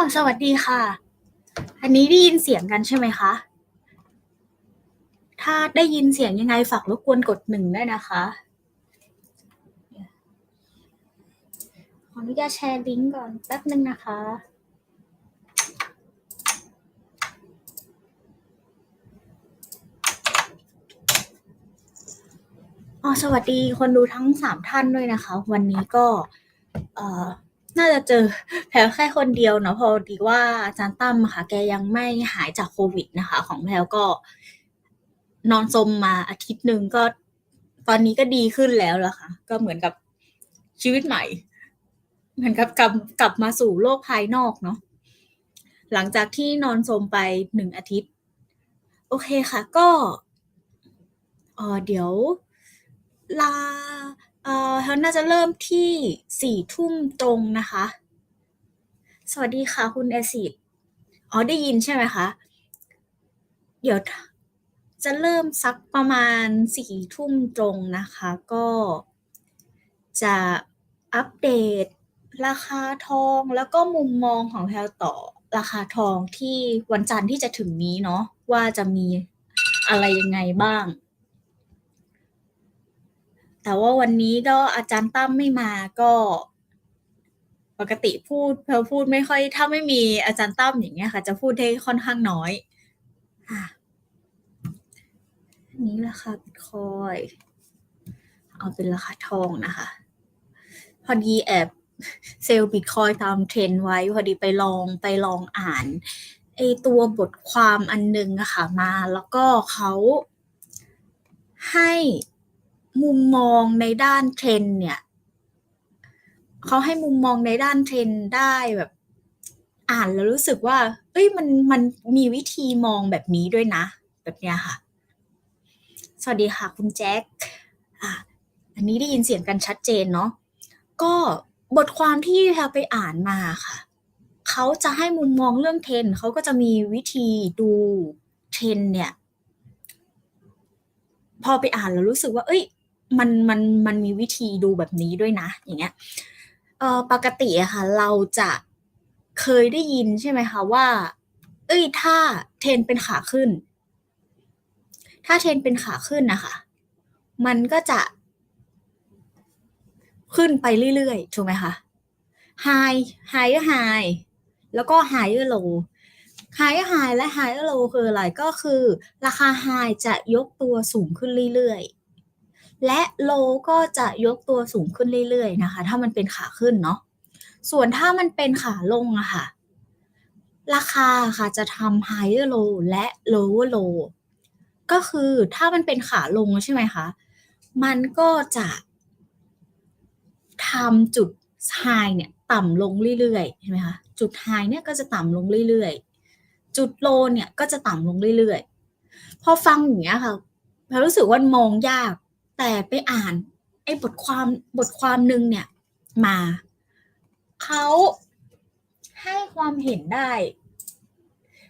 อสวัสดีค่ะ อันนี้ได้ยินเสียงกันใช่ไหมคะ ถ้าได้ยินเสียงยังไงฝากรบกวนกดหนึ่งได้วยนะคะ ขออนุญาตแชร์ลิงก์ก่อนแป๊บนึงนะคะอ๋อสวัสดีคนดูทั้งสามท่านด้วยนะคะ วันนี้ก็ เอ่อ น่าจะเจอแพลวแค่คนเดียวเนาะพอดีว่าอาจารย์ตั้มค่ะ แกยังไม่หายจากโควิดนะคะ ของแพลวก็นอนซมมาอาทิตย์หนึ่งก็ตอนนี้ก็ดีขึ้นแล้วล่ะค่ะ ก็เหมือนกับชีวิตใหม่เหมือนกับกลับกลับมาสู่โลกภายนอกเนาะหลังจากที่นอนซมไปหนึ่งอาทิตย์ โอเคค่ะ ก็เออเดี๋ยวลา เอ่อเขาน่าจะเริ่มที่สี่ทุ่มตรงนะคะ สวัสดีค่ะคุณแอซิดอ๋อได้ยินใช่ไหมคะ เดี๋ยวจะเริ่มสักประมาณสี่ทุ่มตรงนะคะ ก็จะอัปเดตราคาทองแล้วก็มุมมองของแพลต่อราคาทองที่วันจันทร์ที่จะถึงนี้เนาะว่าจะมีอะไรยังไงบ้าง แต่ว่าวันนี้ก็อาจารย์ตั้มไม่มาก็ ปกติพูดเพลพูดไม่ค่อย ถ้าไม่มีอาจารย์ตั้มอย่างเงี้ยค่ะ จะพูดได้ค่อนข้างน้อยอะนี้ราคาบิตคอยเอาเป็นราคาทองนะคะ พอดีแอบเซลล์บิตคอยตามเทรนไว้ พอดีไปลองไปลองอ่านไอตัวบทความอันหนึงอะค่ะมา แล้วก็เขาให้ มุมมองในด้านเทรนเนี่ยเขาให้มุมมองในด้านเทรนได้แบบ อ่านแล้วรู้สึกว่า เอ้ยมันมันมีวิธีมองแบบนี้ด้วยนะ แบบเนี้ยค่ะ สวัสดีค่ะ คุณแจ็คอะอันนี้ได้ยินเสียงกันชัดเจนเนาะก็บทความที่แพรไปอ่านมาค่ะเขาจะให้มุมมองเรื่องเทรนเขาก็จะมีวิธีดูเทรนเนี่ย พอไปอ่านแล้วรู้สึกว่า เอ้ย มันมันมันมีวิธีดูแบบนี้ด้วยนะ อย่างเงี้ยเออปกติอะค่ะ เราจะเคยได้ยินใช่ไหมคะว่า เอ้ยถ้าเทรนเป็นขาขึ้น ถ้าเทรนเป็นขาขึ้นนะคะมันก็จะ ขึ้นไปเรื่อยๆถูกไหมคะ high higher high แล้วก็ higher low higher high และ higher low คืออะไรก็คือ ราคา high จะยกตัวสูงขึ้นเรื่อยๆ และ low ก็จะยกตัวสูงขึ้นเรื่อยๆนะคะ ถ้ามันเป็นขาขึ้นเนาะส่วนถ้ามันเป็นขาลงอะค่ะ ราคาค่ะจะทำ higher low และ lower low ก็คือถ้ามันเป็นขาลงใช่ไหมคะ มันก็จะทำจุด high เนี่ยต่ำลงเรื่อยๆใช่ไหมคะจุด high เนี่ยก็จะต่ำลงเรื่อยๆ จุด low เนี่ยก็จะต่ำลงเรื่อยๆ พอฟังอย่างเงี้ยค่ะเรารู้สึกว่ามองยาก แต่ไปอ่านไอ้บทความบทความหนึ่งเนี่ยมา เขาให้ความเห็นได้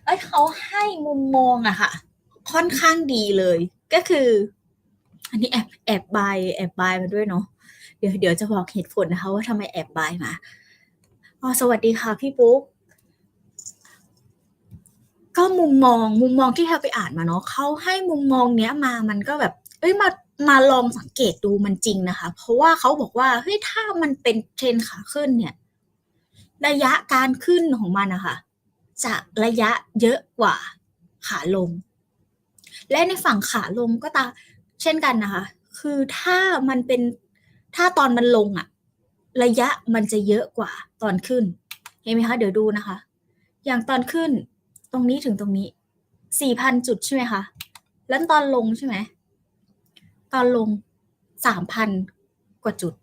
เอ้ยเขาให้มุมมองอะค่ะ ค่อนข้างดีเลย ก็คือ อันนี้แอบแอบบายแอบบายมาด้วยเนาะเดี๋ยวเดี๋ยวจะบอกเหตุผลนะคะว่าทำไมแอบบายมาอ๋อสวัสดีค่ะพี่ปุ๊กก็มุมมองมุมมองที่เธอไปอ่านมาเนาะเขาให้มุมมองเนี้ยมามันก็แบบ เอ้ยมา มาลองสังเกตดูมันจริงนะคะ เพราะว่าเขาบอกว่าเฮ้ยถ้ามันเป็นเทรนขาขึ้นเนี่ย ระยะการขึ้นของมันนะคะจะระยะเยอะกว่าขาลง และในฝั่งขาลงก็ตาเช่นกันนะคะ คือถ้ามันเป็นถ้าตอนมันลงอะระยะมันจะเยอะกว่าตอนขึ้น เห็นไหมคะ เดี๋ยวดูนะคะ อย่างตอนขึ้นตรงนี้ถึงตรงนี้สี่พันจุดใช่ไหมคะ แล้วตอนลงใช่ไหม ตอนลงสามพันกว่าจุด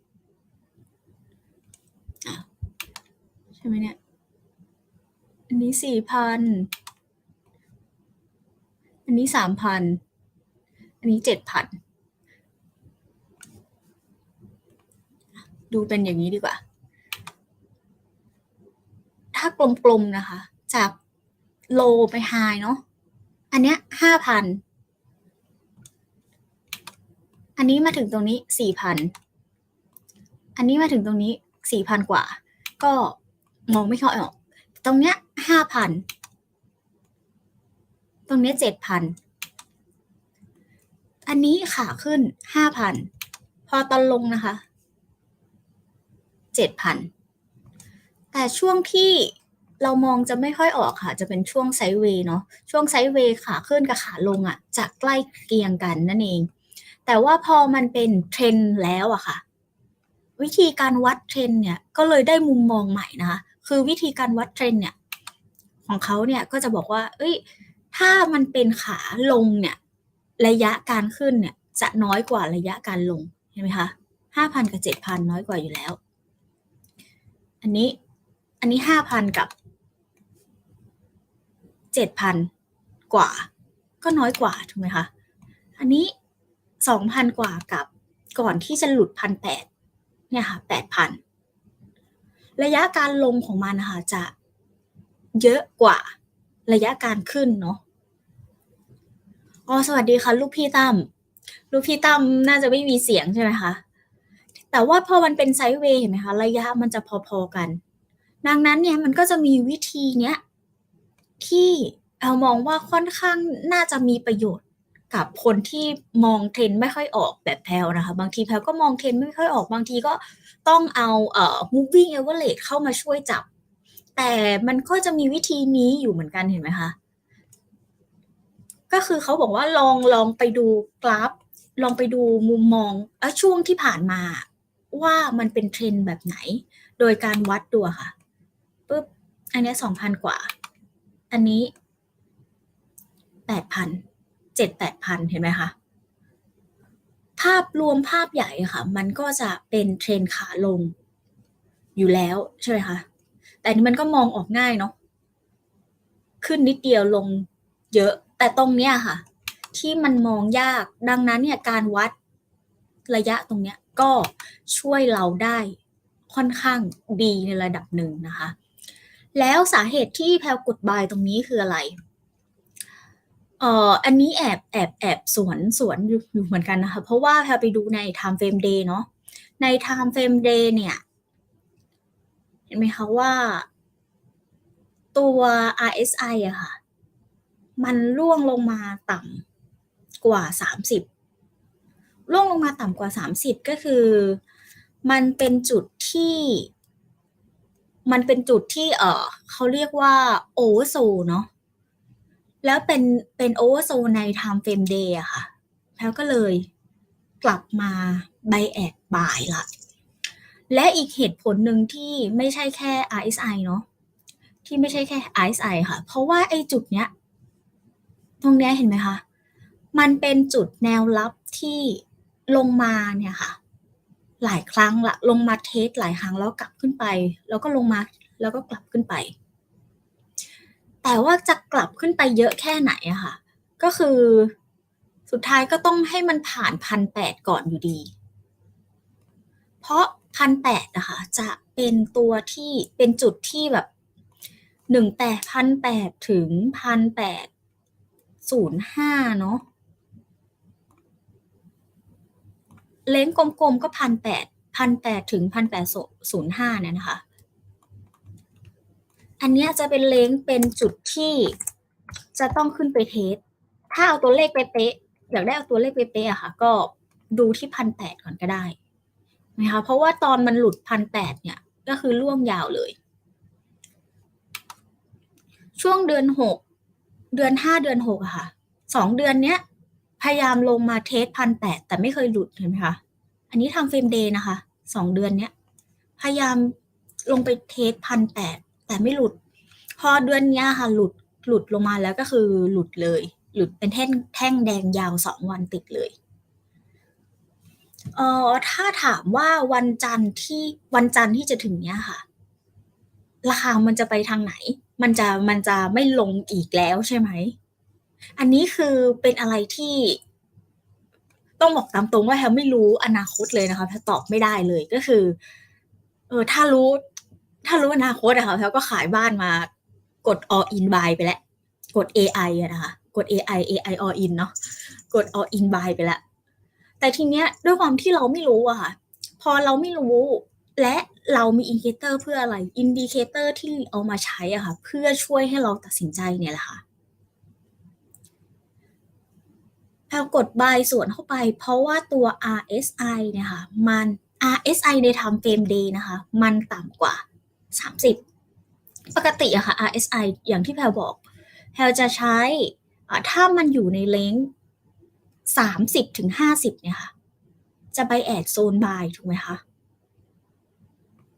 ใช่ไหมเนี่ย อันนี้สี่พัน อันนี้สามพัน อันนี้เจ็ดพัน ดูเป็นอย่างนี้ดีกว่า ถ้ากลมๆนะคะ จากโลไปไฮเนาะ อันเนี้ยห้าพัน อันนี้มาถึงตรงนี้สี่พันอันนี้มาถึงตรงนี้สี่พันกว่า ก็มองไม่ค่อยออก ตรงเนี้ยห้าพันตรงเนี้ยเจ็ดพันอันนี้ขาขึ้นห้าพันพอตอนลงนะคะเจ็ดพันแต่ช่วงที่เรามองจะไม่ค่อยออกค่ะ จะเป็นช่วงไซด์เวย์เนาะช่วงไซด์เวย์ขาขึ้นกับขาลงอะ่ะจะใกล้เคียงกันนั่นเอง แต่ว่าพอมันเป็นเทรนด์แล้วอะค่ะ วิธีการวัดเทรนด์เนี่ยก็เลยได้มุมมองใหม่นะคะคือวิธีการวัดเทรนด์เนี่ยของเขาเนี่ยก็จะบอกว่า เอ้ย ถ้ามันเป็นขาลงเนี่ยระยะการขึ้นเนี่ยจะน้อยกว่าระยะการลงเห็นไหมคะห้าพันกับเจ็ดพันน้อยกว่าอยู่แล้ว อันนี้อันนี้ห้าพันกับเจ็ดพันกว่า ก็น้อยกว่าถูกไหมคะ อันนี้ สองพันกว่ากับก่อนที่จะหลุดพันแปดเนี่ยค่ะแปดพันระยะการลงของมันนะคะจะเยอะกว่าระยะการขึ้นเนาะอ๋อสวัสดีค่ะ ลูกพี่ตั้มลูกพี่ตั้มน่าจะไม่มีเสียงใช่ไหมคะแต่ว่าพอมันเป็นไซด์เวย์เห็นไหมคะระยะมันจะพอๆกัน ดังนั้นเนี่ยมันก็จะมีวิธีเนี้ยที่เรามองว่าค่อนข้างน่าจะมีประโยชน์ กับคนที่มองเทรนด์ไม่ค่อยออกแบบแพลวนะคะ บางทีแพลวก็มองเทรนด์ไม่ค่อยออกบางทีก็ต้องเอาเอ่อ moving average เข้ามาช่วยจับ แต่มันก็จะมีวิธีนี้อยู่เหมือนกันเห็นไหมคะก็คือเขาบอกว่าลองลองไปดูกราฟ ลองไปดูมุมมองอช่วงที่ผ่านมาว่ามันเป็นเทรนด์แบบไหน โดยการวัดดูอะค่ะปุ๊บอันนี้สองพันกว่า อันนี้แปดพัน เจ็ดแปดพันเห็นไหมคะภาพรวมภาพใหญ่ค่ะ มันก็จะเป็นเทรนขาลงอยู่แล้วใช่ไหมคะแต่นนี้มันก็มองออกง่ายเนาะขึ้นนิดเดียวลงเยอะ แต่ตรงเนี้ยค่ะ ที่มันมองยากดังนั้นเนี่ยการวัดระยะตรงเนี้ยก็ช่วยเราได้ค่อนข้างดีในระดับหนึ่งนะคะ แล้วสาเหตุที่แพลกดบายตรงนี้คืออะไร อ่ออันนี้แอบแอบแอบสวนสวนอยู่เหมือนกันนะคะ เพราะว่าแพลไปดูใน time frame day เนาะใน time frame day เนี่ย เห็นไหมคะว่า ตัว RSI อะค่ะ มันร่วงลงมาต่ำกว่า 30 ร่วงลงมาต่ำกว่า 30 ก็คือ มันเป็นจุดที่ มันเป็นจุดที่ เออเขาเรียกว่าโอเวอร์โซเนาะ แล้วเป็นเป็นโอเวอร์โซใน time frame day อะค่ะ แล้วก็เลยกลับมาไบแอดบ่ายละ และอีกเหตุผลหนึ่งที่ไม่ใช่แค่ RSI เนาะที่ไม่ใช่แค่ RSI ค่ะ เพราะว่าไอ้จุดเนี้ย ตรงเนี้ยเห็นไหมคะ มันเป็นจุดแนวรับที่ลงมาเนี่ยค่ะ หลายครั้งละลงมาเทสหลายครั้งแล้วกลับขึ้นไป แล้วก็ลงมาแล้วก็กลับขึ้นไป แต่ว่าจะกลับขึ้นไปเยอะแค่ไหนอะค่ะ ก็คือสุดท้ายก็ต้องให้มันผ่านพันแปดก่อนอยู่ดี เพราะพันแปดนะคะจะเป็นตัวที่เป็นจุดที่แบบหนึ่งแปดพันแปดถึงพันแปดศูนย์ห้าเนาะเล้งกลมๆก็พันแปดพันแปดถึงพันแปดศูนย์ห้าเนี่ยนะคะ อันนี้จะเป็นเลงเป็นจุดที่จะต้องขึ้นไปเทส ถ้าเอาตัวเลขไปเป๊ะอยากได้เอาตัวเลขไปเป๊ะอะค่ะ ก็ดูที่พันแปดก่อนก็ได้นะคะเพราะว่าตอนมันหลุดพันแปดเนี่ย ก็คือล่วงยาวเลย ช่วงเดือนหกเดือนห้าเดือนหกอะค่ะสองเดือนเนี้ย พยายามลงมาเทสพันแปดแต่ไม่เคยหลุดเห็นไหมคะอันนี้ทำเฟรมเดย์นะคะสองเดือนเนี้ย พยายามลงไปเทสพันแปด แต่ไม่หลุด พอเดือนนี้ค่ะ หลุดหลุดลงมาแล้วก็คือหลุดเลย หลุดเป็นแท่งแท่งแดงยาวสองวันติดเลยเอ่อถ้าถามว่าวันจันทร์ที่วันจันทร์ที่จะถึงเนี้ยค่ะ ราคามันจะไปทางไหน มันจะมันจะไม่ลงอีกแล้วใช่ไหม อันนี้คือเป็นอะไรที่ ต้องบอกตามตรงว่าแพลไม่รู้อนาคตเลยนะคะแพลตอบไม่ได้เลยก็คือ เออถ้ารู้ ถ้ารู้อนาคตอะค่ะแพลก็ขายบ้านมากด all in buy ไปแล้ว กด AI อะนะคะ กด AI AI all in เนาะ กด all in buy ไปแล้ว แต่ทีเนี้ยด้วยความที่เราไม่รู้อะค่ะ พอเราไม่รู้ และเรามีอินดิเคเตอร์เพื่ออะไร อินดิเคเตอร์ที่เอามาใช้อะค่ะ เพื่อช่วยให้เราตัดสินใจเนี่ยแหละค่ะแพลกด buy ส่วนเข้าไป เพราะว่าตัว RSI เนี่ยค่ะ มัน RSI ใน time frame d นะคะ มันต่ำกว่า 30 ปกติอะค่ะ RSI อย่างที่แพลบอก แพลจะใช้ถ้ามันอยู่ในเลนสามสิบถึงห้าสิบเนี่ยค่ะ จะไปแอดโซนบายถูกไหมคะ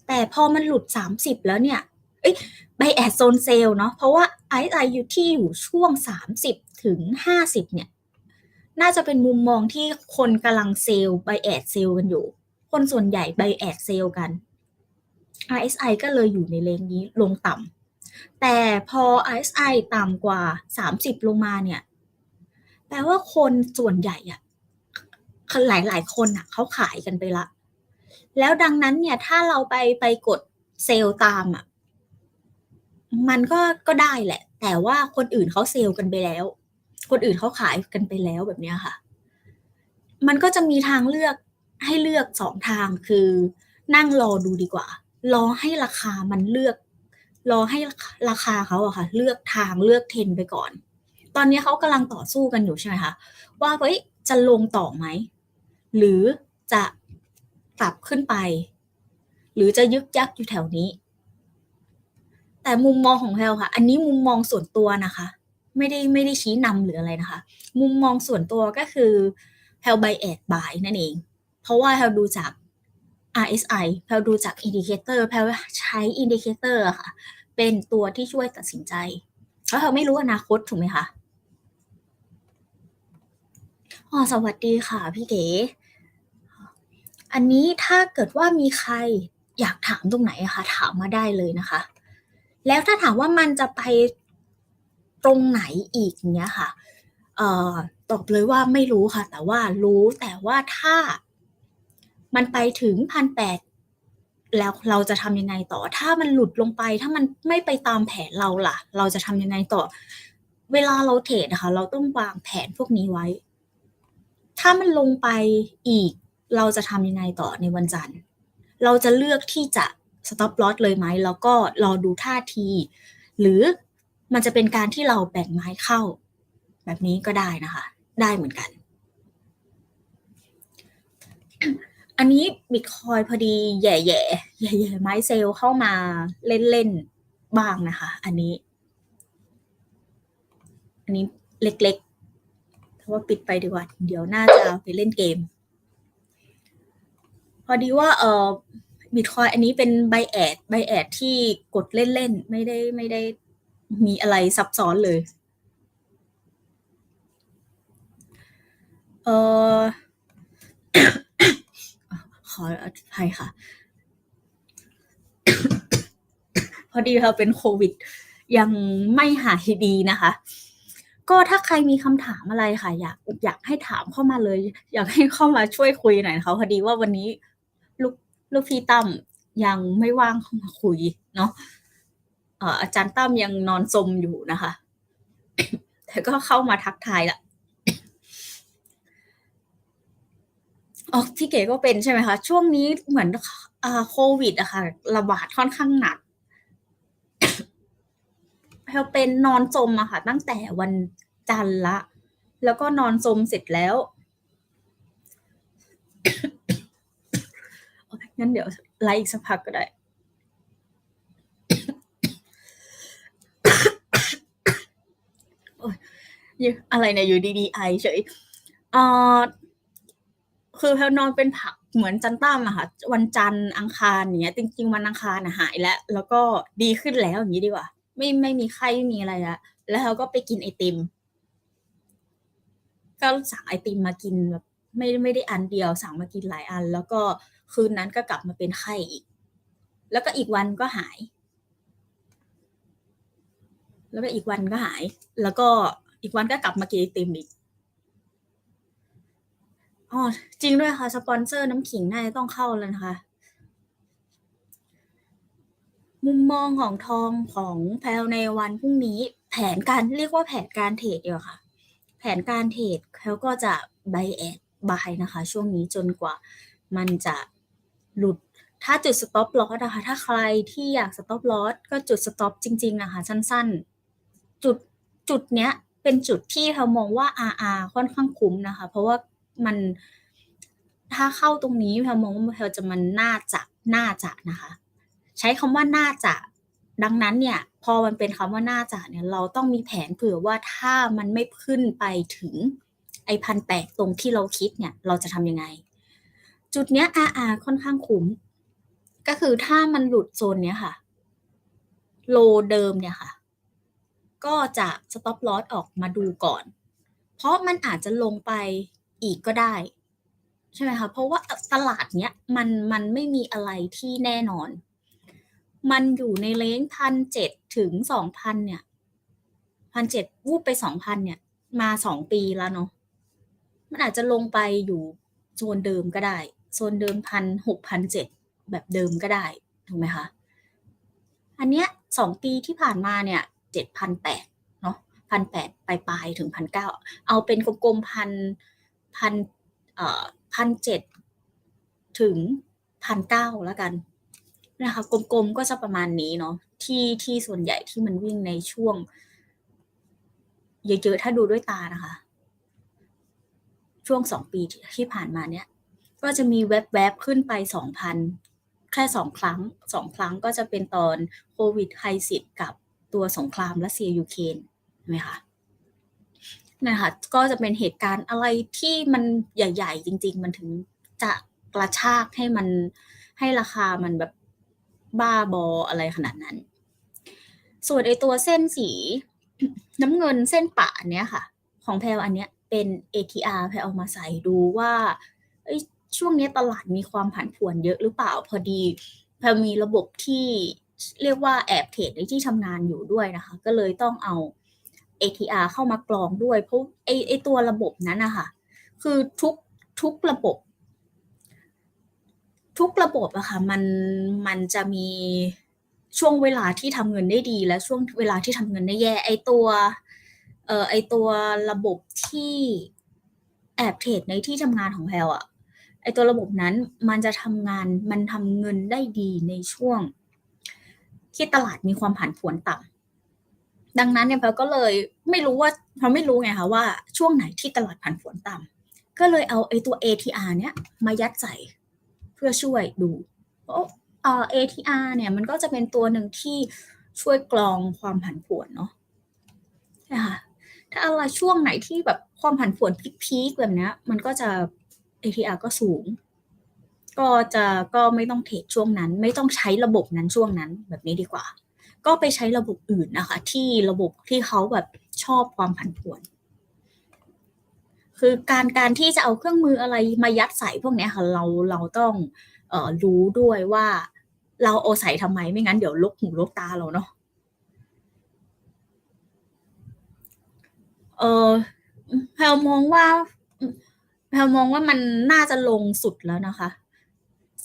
แต่พอมันหลุดสามสิบแล้วเนี่ยเอ้ยไปแอดโซนเซลเนาะเพราะว่า RSI อยู่ที่อยู่ช่วงสามสิบถึงห้าสิบเนี่ยน่าจะเป็นมุมมองที่คนกำลังเซลไปแอดเซลกันอยู่ คนส่วนใหญ่ไปแอดเซลกัน RSI ก็เลยอยู่ในเลนนี้ลงต่ำแต่พอ RSI ต่ำกว่า 30 ลงมาเนี่ยแปลว่าคนส่วนใหญ่อะหลายหลายคนอะเขาขายกันไปละ แล้วดังนั้นเนี่ยถ้าเราไปไปกดเซลล์ตามอะมันก็ก็ได้แหละ แต่ว่าคนอื่นเขาเซลล์กันไปแล้ว คนอื่นเขาขายกันไปแล้วแบบเนี้ยค่ะ มันก็จะมีทางเลือกให้เลือกสองทางคือนั่งรอดูดีกว่า รอให้ราคามันเลือก รอให้ราคาเขาอะค่ะ เลือกทางเลือกเทรนไปก่อน ตอนนี้เขากำลังต่อสู้กันอยู่ใช่ไหมคะว่าเฮ้ยจะลงต่อไหม หรือจะกลับขึ้นไป หรือจะยึกยักอยู่แถวนี้ แต่มุมมองของแพลค่ะ อันนี้มุมมองส่วนตัวนะคะ ไม่ได้ไม่ได้ชี้นำหรืออะไรนะคะ มุมมองส่วนตัวก็คือแพลไบแอดบายนั่นเอง เพราะว่าแพลดูจาก RSI แพลดูจากอินดิเคเตอร์แพลใช้อินดิเคเตอร์ค่ะ เป็นตัวที่ช่วยตัดสินใจเพราะแพลไม่รู้อนาคตถูกไหมคะอ๋อสวัสดีค่ะพี่เก๋ อันนี้ถ้าเกิดว่ามีใครอยากถามตรงไหนคะถามมาได้เลยนะคะ แล้วถ้าถามว่ามันจะไปตรงไหนอีกเนี้ยค่ะออตอบเลยว่าไม่รู้ค่ะ แต่ว่ารู้แต่ว่าถ้า มันไปถึงพันแปดแล้วเราจะทำยังไงต่อ ถ้ามันหลุดลงไป ถ้ามันไม่ไปตามแผนเราล่ะ เราจะทำยังไงต่อ เวลาเราเทรดนะคะเราต้องวางแผนพวกนี้ไว้ ถ้ามันลงไปอีก เราจะทำยังไงต่อในวันจันทร์ เราจะเลือกที่จะ stop loss เลยไหม แล้วก็รอดูท่าที หรือมันจะเป็นการที่เราแบ่งไม้เข้า แบบนี้ก็ได้นะคะ ได้เหมือนกัน อันนี้บิตคอยพอดีแย่ๆแย่ๆไม้เซลเข้ามาเล่นๆบ้างนะคะ อันนี้ อันนี้เล็กๆแต่ว่าปิดไปดีกว่า เดี๋ยวน่าจะไปเล่นเกม พอดีว่าเออบิตคอยอันนี้เป็นไบแอดไบแอดที่กดเล่นๆ ไม่ได้ไม่ได้มีอะไรซับซ้อนเลย เออ ออภัยค่ะ พอดีเราเป็นโควิด ยังไม่หายดีนะคะ ก็ถ้าใครมีคำถามอะไรค่ะ อยากอยากให้ถามเข้ามาเลย อยากให้เข้ามาช่วยคุยหน่อยนะคะพอดีว่าวันนี้ลูกลูกพี่ตั้มยังไม่ว่างเข้ามาคุยเนาะเอ่ออาจารย์ตั้มยังนอนสมอยู่นะคะ แต่ก็เข้ามาทักทายละ อ๋อพี่เก๋ก็เป็นใช่ไหมคะ ช่วงนี้เหมือนโควิดอะค่ะ ระบาดค่อนข้างหนักแพลเป็นนอนจมอะค่ะ ตั้งแต่วันจันทร์ละ แล้วก็นอนจมเสร็จแล้วงั้นเดี๋ยวไลฟ์อีกสักพักก็ได้โอ๊ยอะไรเนี่ยอยู่ดีๆไอเฉยอ่อ คือแพลนอนเป็นผักเหมือนจันตั้มอะค่ะ วันจันทร์อังคารอย่างเงี้ย จริง ๆ วันอังคารน่ะหายแล้ว แล้วก็ดีขึ้นแล้วอย่างงี้ดีกว่า ไม่ไม่มีไข้ไม่มีอะไรล้วแล้วเราก็ไปกินไอติม ก็สั่งไอติมมากินแบบไม่ไม่ได้อันเดียวสั่งมากินหลายอัน แล้วก็คืนนั้นก็กลับมาเป็นไข้อีก แล้วก็อีกวันก็หาย แล้วก็อีกวันก็หาย แล้วก็อีกวันก็กลับมากินไอติมอีก อ๋อ จริงด้วยค่ะ สปอนเซอร์น้ำขิงน่าจะต้องเข้าแล้วนะคะ มุมมองของทองของแพลในวันพรุ่งนี้ แผนการเรียกว่าแผนการเทรดเดีกว่าค่ะ แผนการเทรดเขาก็จะ buy at buy นะคะ ช่วงนี้จนกว่ามันจะหลุดถ้าจุด stop loss นะคะถ้าใครที่อยาก stop loss ก็จุด stop จริง ๆ นะคะ สั้นๆ จุดจุดเนี้ยเป็นจุดที่เรามองว่า RR ค่อนข้างคุ้มนะคะ เพราะว่า มันถ้าเข้าตรงนี้เรามองว่าเราจะมันน่าจะน่าจะนะคะ ใช้คำว่าน่าจะ ดังนั้นเนี่ยพอมันเป็นคำว่าน่าจะเนี่ยเราต้องมีแผนเผื่อว่าถ้ามันไม่ขึ้นไปถึงไอ้พันแปดตรงที่เราคิดเนี่ยเราจะทำยังไง จุดเนี้ย RR ค่อนข้างคุ้ม ก็คือถ้ามันหลุดโซนเนี้ยค่ะ โลเดิมเนี่ยค่ะ ก็จะ stop loss ออกมาดูก่อน เพราะมันอาจจะลงไป อีกก็ได้ ใช่ไหมคะเพราะว่าตลาดเนี้ยมันมันไม่มีอะไรที่แน่นอน มันอยู่ในเลนพันเจ็ดถึงสองพันเนี่ยพันเจ็ดวูบไปสองพันเนี่ย มาสองปีแล้วเนาะมันอาจจะลงไปอยู่โซนเดิมก็ได้โซนเดิมพันหกพันเจ็ดแบบเดิมก็ได้ถูกไหมคะอันเนี้ยสองปีที่ผ่านมาเนี่ยเจ็ดพันแปดเนาะพันแปดปลายๆถึงพันเก้าเอาเป็นกลมๆพัน พันเอ่อพันเจ็ดถึงพันเก้าแล้วกันนะคะกลมๆก็จะประมาณนี้เนาะที่ที่ส่วนใหญ่ที่มันวิ่งในช่วง เยอะๆถ้าดูด้วยตานะคะ ช่วงสองปีที่ผ่านมาเนี่ย ก็จะมีแวบๆขึ้นไปสองพันแค่สองครั้งสองครั้งก็จะเป็นตอนโควิดไฮซิดกับตัวสงครามรัสเซียยูเครนใช่ไหมคะ นะคะก็จะเป็นเหตุการณ์อะไรที่มันใหญ่ ๆ จริง ๆ มันถึงจะกระชากให้มันให้ราคามันแบบบ้าบออะไรขนาดนั้น ส่วนไอตัวเส้นสีน้ำเงินเส้นปะเนี้ยค่ะ ของแพลอันเนี้ยเป็น ATR แพลเอามาใส่ดูว่าช่วงนี้ตลาดมีความผันผวนเยอะหรือเปล่าพอดีแพลมีระบบที่เรียกว่าแอบเทรดในที่ทำงานอยู่ด้วยนะคะ ก็เลยต้องเอา ATR เข้ามากรองด้วย เพราะไอไอตัวระบบนั้นนะคะคือทุกทุกระบบ ทุกระบบอะค่ะมันมันจะมีช่วงเวลาที่ทำเงินได้ดี และช่วงเวลาที่ทำเงินได้แย่ ไอตัวเอ่อไอตัวระบบที่แอบเทรดในที่ทำงานของแพลอะไอตัวระบบนั้นมันจะทำงานมันทำเงินได้ดีในช่วงที่ตลาดมีความผันผวนต่ำ ดังนั้นเนี่ยแพลก็เลยไม่รู้ว่าเพราไม่รู้ไงคะว่าช่วงไหนที่ตลาดผันผวนต่ำก็เลยเอาไอ้ตัว ATR เนี้ยมายัดใส่เพื่อช่วยดูเพราะเออ ATR เนี่ยมันก็จะเป็นตัวหนึ่งที่ช่วยกรองความผันผวนเนาะนะคะถ้าอะไรช่วงไหนที่แบบความผันผวนพีคๆแบบนี้มันก็จะ ATR ก็สูง ก็จะก็ไม่ต้องเทรดช่วงนั้น ไม่ต้องใช้ระบบนั้นช่วงนั้นแบบนี้ดีกว่า ก็ไปใช้ระบบอื่นนะคะ ที่ระบบที่เขาแบบชอบความผันผวน คือการการที่จะเอาเครื่องมืออะไรมายัดใส่พวกนี้ค่ะเราเราต้องออรู้ด้วยว่า เราเอาใส่ทำไมไม่งั้นเดี๋ยวลกหูลกตาเราเนาะเออแพลมองว่าแพลมองว่ามันน่าจะลงสุดแล้วนะคะ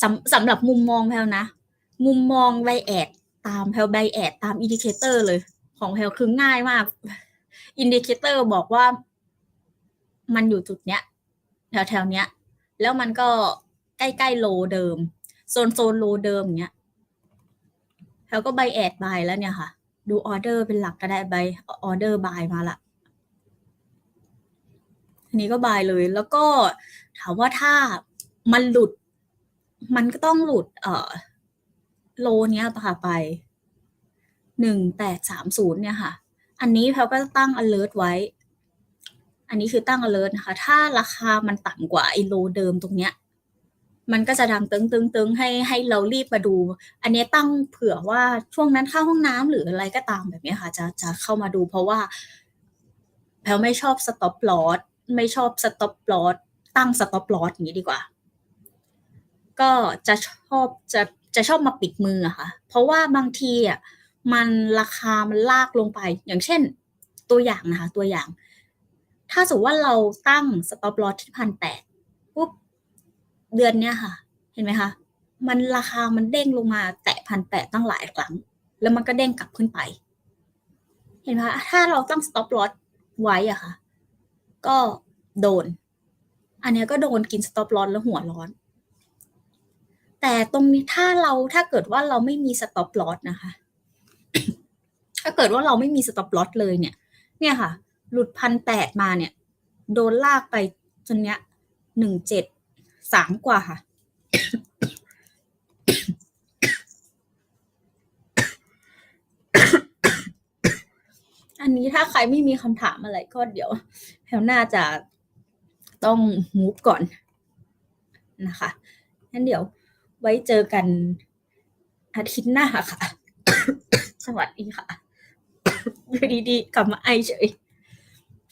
สำสำหรับมุมมองแพลนะ มุมมองไบแอด ตามแพลไบแอดตามอินดิเคเตอร์เลย ของแพลคือง่ายมาก อินดิเคเตอร์บอกว่ามันอยู่จุดเนี้ย แถวแถวเนี้ย แล้วมันก็ใกล้ๆโลเดิม โซนโซนโลเดิมอย่างเงี้ยแพลก็ไบแอดบายแล้วเนี่ยค่ะ ดูออเดอร์เป็นหลักก็ได้ไบออเดอร์บายมาละอันนี้ก็บายเลย แล้วก็ถามว่าถ้ามันหลุด มันก็ต้องหลุด เอ่อ โลเนี้ยค่ะไปหนึ่งแปดสามศูนย์เนี่ยค่ะ อันนี้แพลก็ตั้ง alert ไว้ อันนี้คือตั้ง alert นะคะ ถ้าราคามันต่ำกว่าไอโลเดิมตรงเนี้ย มันก็จะดังตึงตึงตึงให้ให้เรารีบมาดู อันนี้ตั้งเผื่อว่าช่วงนั้นเข้าห้องน้ำหรืออะไรก็ตามแบบนี้ค่ะ จะจะเข้ามาดูเพราะว่าแพลไม่ชอบ stop loss ไม่ชอบ stop loss ตั้ง stop loss อย่างนี้ดีกว่า ก็จะชอบจะ จะชอบมาปิดมืออะค่ะ เพราะว่าบางทีอะมันราคามันลากลงไป อย่างเช่น ตัวอย่างนะคะ ตัวอย่าง ถ้าสมมติว่าเราตั้ง stop loss ที่พันแปดปุ๊บเดือนเนี้ยค่ะ เห็นไหมคะ มันราคามันเด้งลงมา แตะพันแปดตั้งหลายครั้ง แล้วมันก็เด้งกลับขึ้นไป เห็นไหมคะถ้าเราตั้ง stop loss ไว้อะค่ะ ก็โดน อันนี้ก็โดนกิน stop loss แล้วหัวร้อน แต่ตรงนี้ถ้าเราถ้าเกิดว่าเราไม่มี stop loss นะคะ ถ้าเกิดว่าเราไม่มี stop loss เลยเนี่ย เนี่ยค่ะ หลุดพันแปดมาเนี่ย โดนลากไปจนเนี้ยหนึ่งเจ็ดสามกว่าค่ะอันนี้ถ้าใครไม่มีคำถามอะไรก็เดี๋ยวแถวหน้าจะต้องมูฟก่อนนะคะงั้นเดี๋ยว ไว้เจอกันอาทิตย์หน้าค่ะ สวัสดีค่ะอยู่ดีๆกลับมาไอเฉย